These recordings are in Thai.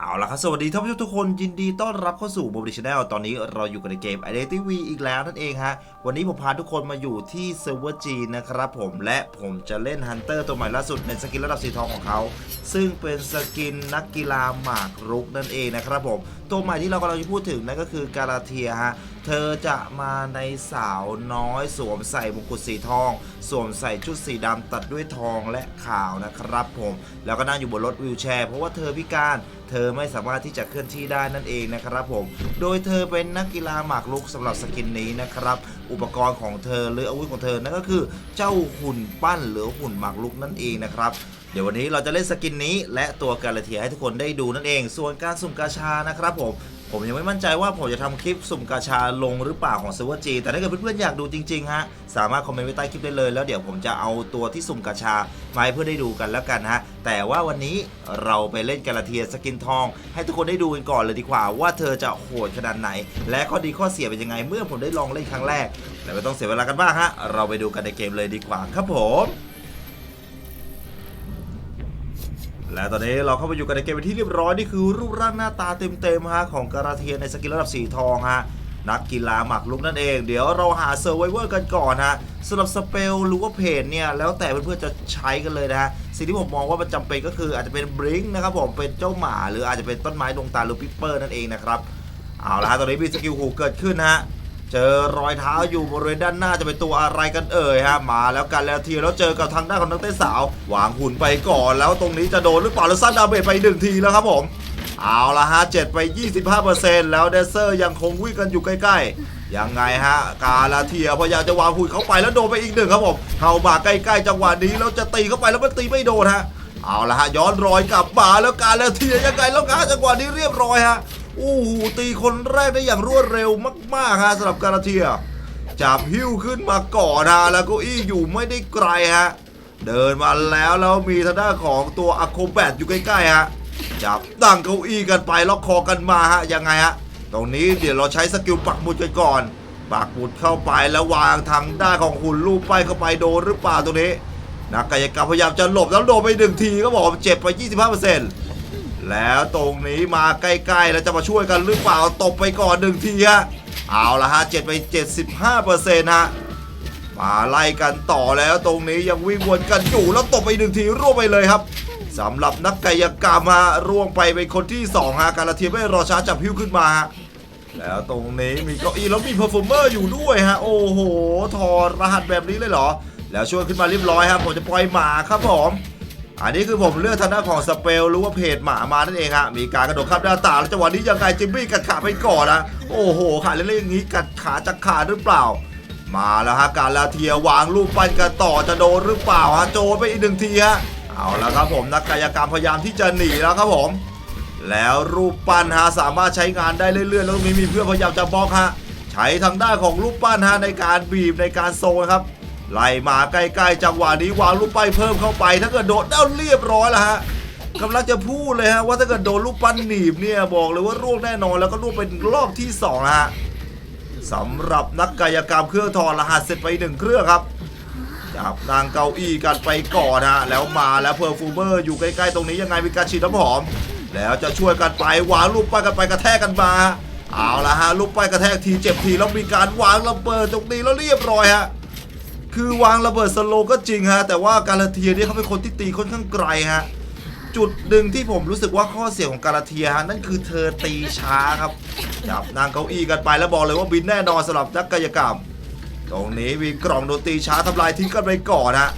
เอาละครับสวัสดีท่านผู้ชมทุกคนยินดีต้อนรับเข้าสู่บ o บิชแนลตอนนี้เราอยู่กันในเกม Identity V อีกแล้วนั่นเองฮะ วันนี้ผมพาทุกคนมาอยู่ที่เซิร์ฟเวอร์จีนะครับผมและผมจะเล่นฮันเตอร์ตัวใหม่ล่าสุดในสกินระดับสีทองของเขา ซึ่งเป็นสกินนักกีฬาหมากรุกนั่นเองนะครับผม ตัวใหม่ที่เรากำลังจะพูดถึงนั่นก็คือกาลาเทียฮะเธอจะมาในสาวน้อยสวมใส่มงกุฎสีทอง สวมใส่ชุดสีดำตัดด้วยทองและขาวนะครับผมแล้วก็นั่งอยู่บนรถวิวแชร์เพราะว่าเธอพิการ เธอไม่สามารถที่จะเคลื่อนที่ได้นั่นเองนะครับผม โดยเธอเป็นนักกีฬาหมากรุกสำหรับสกินนี้นะครับ อุปกรณ์ของเธอหรืออาวุธของเธอนั่นก็คือ เจ้าหุ่นปั้นหรือหุ่นหมากรุกนั่นเองนะครับเดี๋ยววันนี้เราจะเล่นสกินนี้และตัวกาลาเทียให้ทุกคนได้ดูนั่นเอง ส่วนการสุ่มกาชานะครับผม ผมยังไม่มั่นใจว่าผมจะทำคลิปสุ่มกาชาลงหรือเปล่าของเซิร์ฟเวอร์จีแต่ถ้าเกิดเพื่อนๆอยากดูจริงๆฮะสามารถคอมเมนต์ไว้ใต้คลิปได้เลยแล้วเดี๋ยวผมจะเอาตัวที่สุ่มกาชามาให้เพื่อนได้ดูกันแล้วกันฮะแต่ว่าวันนี้เราไปเล่นกาลาเทียสกินทอง ให้ทุกคนได้ดูกันก่อนเลยดีกว่า ว่าเธอจะโหดขนาดไหน และข้อดีข้อเสียเป็นยังไงเมื่อผมได้ลองเล่นครั้งแรกแต่ไม่ต้องเสียเวลากันบ้างฮะเราไปดูกันในเกมเลยดีกว่าครับผม และตอนนี้เราเข้าไปอยู่กันในเกมเป็นที่เรียบร้อยนี่คือรูปร่างหน้าตาเต็มๆฮะของการาเทียในสกินระดับสีทองฮะนักกีฬาหมากรุกนั่นเอง เดี๋ยวเราหาเซอร์ไวเวอร์กันก่อนฮะสำหรับสเปลหรือว่าเพจเนี่ย แล้วแต่เพื่อนๆจะใช้กันเลยนะฮะสิ่งที่ผมมองว่ามันจำเป็นก็คืออาจจะเป็นบริงนะครับผมเป็นเจ้าหมา หรืออาจจะเป็นต้นไม้ดวงตาหรือปิปเปอร์นั่นเองนะครับ เอาละฮะตอนนี้มีสกิลหูเกิดขึ้นฮะ เจอรอยเท้าอยู่บริเวณด้านหน้าจะเป็นตัวอะไรกันเอ่ยฮะมาแล้วกันแล้วทีแล้วเจอกับทางด้านของนักเต้นสาววางหุ่นไปก่อนแล้วตรงนี้จะโดนหรือเปล่าแล้วสั้นดาเมจไปหนึ่งทีแล้วครับผมเอาละฮะเจ็ดไป 25%แล้วเดเซอร์ยังคงวิ่งกันอยู่ใกล้ๆ ยังไงฮะ กาลาเทียพยายามจะวางหุ่นเข้าไปแล้วโดนไปอีกหนึ่งครับผมเข้ามาใกล้ๆ จังหวะนี้แล้วจะตีเข้าไปแล้วมันตีไม่โดนฮะ เอาละฮะย้อนรอยกลับมาแล้วกาลาเทียยังไงแล้วกาจังหวะนี้เรียบร้อยฮะ อู้หูตีคนแรกได้อย่างรวดเร็วมากๆฮะสำหรับกาลาเทียจับหิ้วขึ้นมาก่อนฮะแล้วก็อี้อยู่ไม่ได้ไกลฮะเดินมาแล้วแล้วมีทางด้านของตัวอะโคแบทอยู่ใกล้ๆฮะจับตั้งเก้าอี้กันไปล็อกคอกันมาฮะยังไงฮะตรงนี้เดี๋ยวเราใช้สกิลปักหมุดกันก่อนปักหมุดเข้าไปแล้ววางทางด้านของหุ่นรูปไปเข้าไปโดนหรือเปล่าตรงนี้นักกายกรรมพยายามจะหลบแล้วโดนไปหนึ่งทีก็บอกว่าเจ็บไป 25% แล้วตรงนี้มาใกล้ๆแล้วจะมาช่วยกันหรือเปล่าตบไปก่อนหนึ่งทีฮะเอาละฮะเจ็ดไป75%ฮะมาไล่กันต่อแล้วตรงนี้ยังวิ่งวนกันอยู่แล้วตบไปหนึ่งทีร่วงไปเลยครับสำหรับนักกายกรรมฮะร่วงไปเป็นคนที่สองฮะการละเทียไม่รอช้าจับพิ้วขึ้นมาฮะแล้วตรงนี้มีเก้าอี้แล้วมีเพอร์ฟอร์เมอร์อยู่ด้วยฮะโอ้โหถอดรหัสแบบนี้เลยเหรอ แล้วช่วยขึ้นมาเรียบร้อยครับผมจะปล่อยหมาครับผม อันนี้คือผมเลือกทางด้านของสเปลหรือว่าเพจหมามานั่นเองฮะมีการกระโดดข้ามหน้าต่างแล้วจังหวะนี้ยังไงจิมมี่กัดขาไปก่อนนะโอ้โหขาเล่นๆอย่างนี้กัดขาจะขาดหรือเปล่า มาแล้วฮะการลาเทียวางลูกปั้นกันต่อจะโดนหรือเปล่าฮะโจนไปอีกหนึ่งทีฮะเอาละครับผมนักกายกรรมพยายามที่จะหนีแล้วครับผม แล้วรูปปั้นฮะสามารถใช้งานได้เรื่อยๆ แล้วตรงนี้มีเพื่อนพยายามจะบล็อกฮะใช้ทางด้านของรูปปั้นฮะในการบีบในการโซนครับ ไล่มาใกล้ ๆ จังหวะนี้วางลูกปั้นเพิ่มเข้าไปถ้าเกิดโดนได้เรียบร้อยแล้วฮะกำลังจะพูดเลยฮะว่าถ้าเกิดโดนลูกปั้นหนีบเนี่ยบอกเลยว่าร่วงแน่นอนแล้วก็ร่วงเป็นรอบที่สองนะฮะสำหรับนักกายกรรมเครื่องถอดรหัสเสร็จไปหนึ่งเครื่องครับจับนางเก้าอี้กันไปก่อนฮะแล้วมาแล้วเพอร์ฟูเมอร์อยู่ใกล้ๆตรงนี้ยังไงมีการฉีดน้ำหอม แล้วจะช่วยกันไปวางลูกไปกันไปกระแทกกันมาเอาละฮะลูกไปกระแทกทีเจ็บทีแล้วมีการวางระเบิดตรงนี้แล้วเรียบร้อยฮะ คือวางระเบิดสโลก็จริงฮะ แต่ว่าการาเทียนี่เขาเป็นคนที่ตีค่อนข้างไกลฮะ จุดหนึ่งที่ผมรู้สึกว่าข้อเสียของการาเทียฮะนั่นคือเธอตีช้าครับ จับนางเก้าอี้กันไปแล้วบอกเลยว่าบินแน่นอนสำหรับนักกายกรรม ตรงนี้มีกล่องโดนตีช้าทำลายทิ้งกันไปก่อนฮะ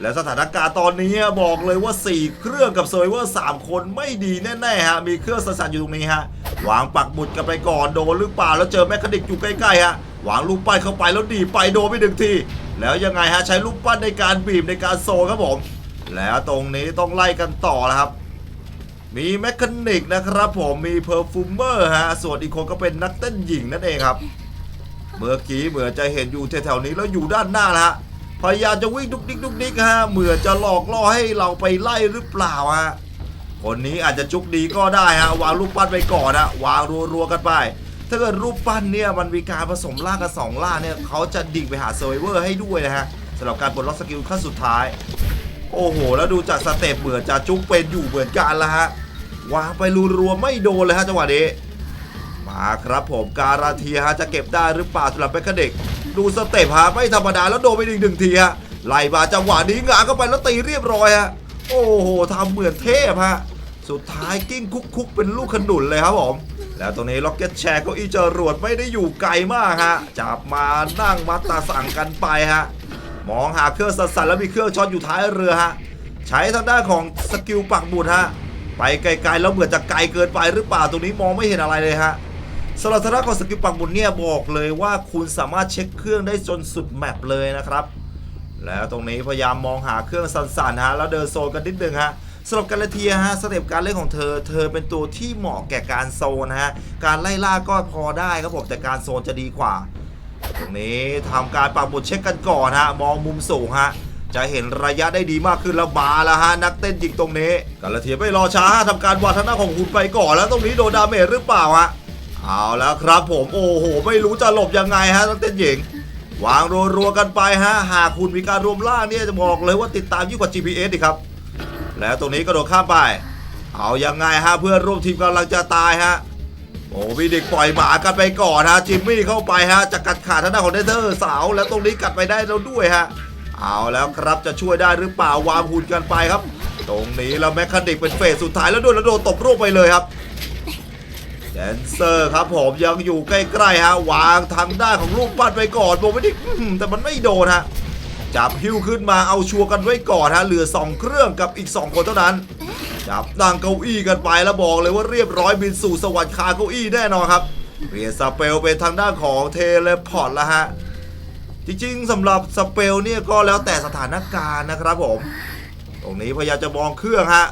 และสถานการณ์ตอนนี้บอกเลยว่า 4 เครื่องกับเซอร์ไวเวอร์3คนไม่ดีแน่ๆฮะมีเครื่องสั่นๆอยู่ตรงนี้ฮะวางปักหมุดกันไปก่อนโดนหรือเปล่าแล้วเจอแมคคานิกอยู่ใกล้ๆฮะ วางลูกปั้นเข้าไปแล้วดีไปโดนไปหนึ่งที แล้วยังไงฮะใช้ลูกปั้นในการบีบในการโซครับผม แล้วตรงนี้ต้องไล่กันต่อแล้วครับ มีแมคานิกนะครับผมมีเพอร์ฟูมเมอร์ฮะส่วนอีกคนก็เป็นนักเต้นหญิงนั่นเองครับ เมื่อกี้เหมือนจะเห็นอยู่แถวๆนี้แล้วอยู่ด้านหน้านะฮะพยายามจะวิ่งดุกดิกดุกดิกฮะเหมือนจะหลอกล่อให้เราไปไล่หรือเปล่าฮะคนนี้อาจจะจุกดีก็ได้ฮะวางรูปปั้นไปก่อนนะวางรัวๆกันไป ถ้าเกิดรูปปั้นเนี่ยมันมีการผสมล่ากันสองล่าเนี่ยเขาจะดิ่งไปหาเซอร์ไวเวอร์ให้ด้วยนะฮะสำหรับการปลดล็อกสกิลขั้นสุดท้าย โอ้โห แล้วดูจากสเต็ปเหมือนจะจุกเป็นอยู่เหมือนกันละฮะวางไปรัวๆไม่โดนเลยฮะจังหวะนี้มาครับผมการาเทียฮะจะเก็บได้หรือเปล่าสำหรับเบคคาเด็ก ดูสเต็ปฮะไม่ธรรมดาแล้วโดนไปอีกหนึ่งทีฮะไล่มาจังหวะนี้งาเข้าไปแล้วตีเรียบร้อยฮะโอ้โหทำเหมือนเทพฮะสุดท้ายกิ้งคุกคุกๆเป็นลูกขนุนเลยครับผม แล้วตรงนี้ล็อกเก็ตแชร์เก้าอี้จรวดไม่ได้อยู่ไกลมากฮะจับมานั่งมัดตาสั่งกันไปฮะมองหาเครื่องสั่นๆแล้วมีเครื่องช็อตอยู่ท้ายเรือฮะใช้ทางด้านของสกิลปักบุตรฮะไปไกลๆแล้วเหมือนจะไกลเกินไปหรือเปล่าตรงนี้มองไม่เห็นอะไรเลยฮะสำหรับทางด้านของสกิลปักหมุนเนี่ยบอกเลยว่าคุณสามารถเช็คเครื่องได้จนสุดแมปเลยนะครับแล้วตรงนี้พยายามมองหาเครื่องสั่นๆฮะแล้วเดินโซนกันนิดนึงฮะ สำหรับกาลาเทียฮะสเต็ปการเล่นของเธอ เธอเป็นตัวที่เหมาะแก่การโซนฮะการไล่ล่าก็พอได้ครับผมแต่การโซนจะดีกว่า ตรงนี้ทำการปักหมุดเช็คกันก่อนฮะมองมุมสูงฮะจะเห็นระยะได้ดีมากขึ้นแล้วมาแล้วฮะนักเต้นยิงตรงนี้กาลาเทียไม่รอช้าฮะทำการวาทางหน้าของหุ่นไปก่อนแล้วตรงนี้โดนดาเมจหรือเปล่าฮะเอาแล้วครับผมโอ้โห ไม่รู้จะหลบยังไงฮะนักเต้นหญิงวางรัวๆกันไปฮะ หากคุณมีการรวมล่างเนี่ยจะบอกเลยว่าติดตามยิ่งกว่า GPS ดิครับ แล้วตรงนี้กระโดดข้ามไป เอายังไงฮะเพื่อนร่วมทีมกำลังจะตายฮะโอ้พี่เด็กปล่อยหมากันไปก่อนฮะจิมมี่เข้าไปฮะจะกัดขาดทางด้านของเดนเทอร์สาวแล้วตรงนี้กัดไปได้แล้วด้วยฮะเอาแล้วครับจะช่วยได้หรือเปล่าวางหุ่นกันไปครับ ตรงนี้แล้วแมคคานิกเป็นเฟสสุดท้ายแล้วโดนแล้วโดนตบรูปไปเลยครับแดนเซอร์ครับผมยังอยู่ใกล้ๆฮะวางทางด้านของลูกปั้นไปก่อนบอกไม่ได้อื้อหือแต่มันไม่โดนฮะ จับฮิ้วขึ้นมาเอาชัวร์กันไว้ก่อนฮะเหลือ 2 เครื่องกับอีก 2 คนเท่านั้น จับนั่งเก้าอี้กันไปแล้วบอกเลยว่าเรียบร้อยบินสู่สวรรค์คาเก้าอี้แน่นอนครับเปลี่ยนสเปลเป็นทางด้านของเทเลพอร์ตแล้วฮะจริงๆสำหรับสเปลเนี่ยก็แล้วแต่สถานการณ์นะครับผมตรงนี้พยายามจะมองเครื่องฮะ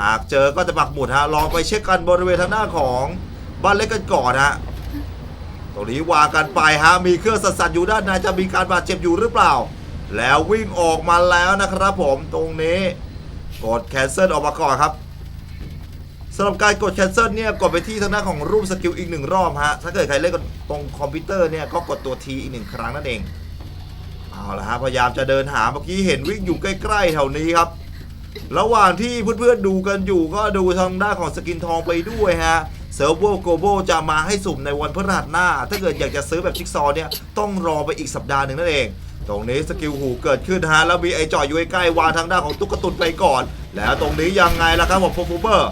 หากเจอก็จะปักหมุดฮะลองไปเช็คกันบริเวณทางหน้าของบ้านเล็กกันก่อนฮะตรงนี้วางกันไปฮะมีเครื่องสั่นๆอยู่ด้านในจะมีการบาดเจ็บอยู่หรือเปล่า แล้ววิ่งออกมาแล้วนะครับผมตรงนี้กดแคนเซิลออกมาก่อนครับสำหรับการกดแคนเซิลเนี่ยกดไปที่ทางหน้าของรูปสกิลอีกหนึ่งรอบฮะถ้าเกิดใครเล่นกับตรงคอมพิวเตอร์เนี่ยก็กดตัวทีอีกหนึ่งครั้งนั่นเองเอาละฮะพยายามจะเดินหาเมื่อกี้เห็นวิ่งอยู่ใกล้ๆแถวนี้ครับ ระหว่างที่เพื่อนๆดูกันอยู่ก็ดูทางด้านของสกินทองไปด้วยฮะเซิร์ฟเวอร์โกโบจะมาให้สุ่มในวันพฤหัสหน้า ถ้าเกิดอยากจะซื้อแบบชิกซอเนี่ยต้องรอไปอีกสัปดาห์หนึ่งนั่นเอง ตรงนี้สกิลหูเกิดขึ้นฮะแล้วมีไอจ่อยอยู่ใกล้ๆวางทางด้านของตุ๊กตุนไปก่อน แล้วตรงนี้ยังไงล่ะครับผมโฟมูเบอร์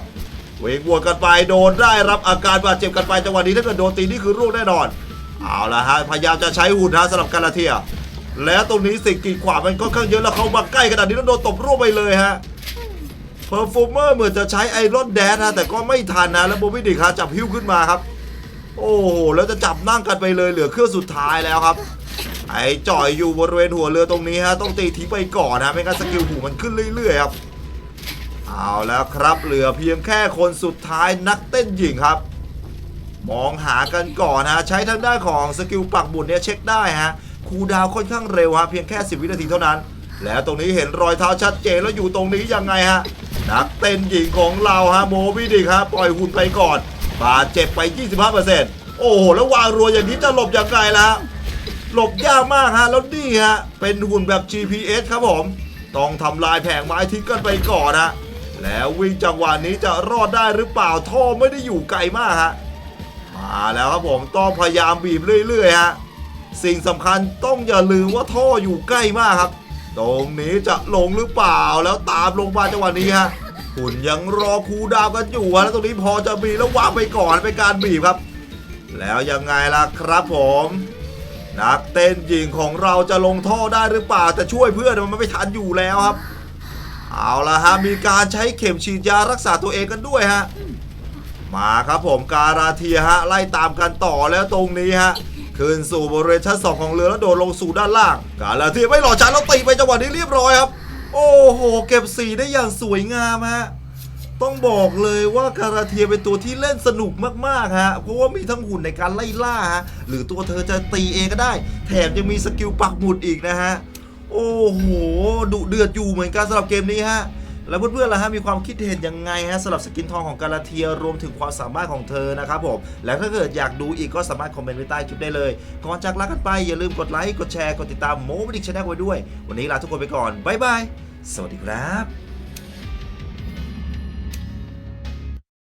เวงวนกันไปโดนได้รับอาการบาดเจ็บกันไปจังหวะนี้ถ้าเกิดโดนตีนี่คือร่วงแน่นอน เอาละฮะพยายามจะใช้หุ่นฮะสำหรับกาลาเทีย แล้วตรงนี้สิ่งกีดขวางมันก็ข้างเยอะแล้วเขามาใกล้ขนาดนี้แล้วโดนตบร่วงไปเลยฮะเพอร์ฟูเมอร์เหมือนจะใช้ไอรอนแดนนะแต่ก็ไม่ทันนะแล้วโบวิดิคาจับหิ้วขึ้นมาครับ โอ้โหแล้วจะจับนั่งกันไปเลยเหลือเครื่องสุดท้ายแล้วครับ ไอ้จ่อยอยู่บริเวณหัวเรือตรงนี้ฮะต้องตีทิ้งไปก่อนนะไม่งั้นสกิลหูมันขึ้นเรื่อยๆครับเอาแล้วครับเหลือเพียงแค่คนสุดท้ายนักเต้นหญิงครับ มองหากันก่อนฮะใช้ทางด้านของสกิลปักบุญเนี่ยเช็คได้ฮะคูดาวค่อนข้างเร็วฮะเพียงแค่ 10 วินาทีเท่านั้น แล้วตรงนี้เห็นรอยเท้าชัดเจนแล้วอยู่ตรงนี้ยังไงฮะนักเต้นหญิงของเราฮะโมวิดิกฮะปล่อยหุ่นไปก่อนบาดเจ็บไป 25%โอ้โหแล้ววางรัวอย่างนี้จะหลบยังไงล่ะ หลบยากมากฮะแล้วนี่ฮะเป็นหุ่นแบบ GPS ครับผม ต้องทำลายแผงไม้ทิ้งกันไปก่อนฮะแล้ววิ่งจังหวะนี้จะรอดได้หรือเปล่าท่อไม่ได้อยู่ไกลมากฮะมาแล้วครับผมต้องพยายามบีบเรื่อยๆฮะสิ่งสำคัญต้องอย่าลืมว่าท่ออยู่ใกล้มากครับ ตรงนี้จะลงหรือเปล่าแล้วตามลงมาจังหวะนี้ฮะหุ่นยังรอคูดาวกันอยู่ฮะแล้วตรงนี้พอจะมีแล้ววางไปก่อนเป็นการบีบครับ แล้วยังไงล่ะครับผม นักเต้นหญิงของเราจะลงท่อได้หรือเปล่าแต่ช่วยเพื่อนมันไม่ทันอยู่แล้วครับ เอาละฮะมีการใช้เข็มฉีดยารักษาตัวเองกันด้วยฮะมาครับผมการาเทียฮะไล่ตามกันต่อแล้วตรงนี้ฮะขึ้นสู่บริเวณชั้นสองของเรือแล้วโดดลงสู่ด้านล่าง การาเทียไม่หล่อช้าแล้วตีไปจังหวะนี้เรียบร้อยครับ โอ้โห เก็บสีได้อย่างสวยงามฮะ ต้องบอกเลยว่าการาเทียเป็นตัวที่เล่นสนุกมากๆฮะ เพราะว่ามีทั้งหุ่นในการไล่ล่าฮะ หรือตัวเธอจะตีเองก็ได้ แถมยังมีสกิลปักหมุดอีกนะฮะ โอ้โห ดุเดือดอยู่เหมือนกันสำหรับเกมนี้ฮะ แล้วเพื่อนๆล่ะฮะมีความคิดเห็นยังไงฮะสำหรับสกินทองของกาลาเทียรวมถึงความสามารถของเธอนะครับผม แล้วถ้าเกิดอยากดูอีกก็สามารถคอมเมนต์ไว้ใต้คลิปได้เลย ก่อนจากลากันไปอย่าลืมกดไลค์ กดแชร์ กดติดตามโมบิดิกชาแนลไว้ด้วย วันนี้ลาทุกคนไปก่อน บ๊ายบาย สวัสดีครับ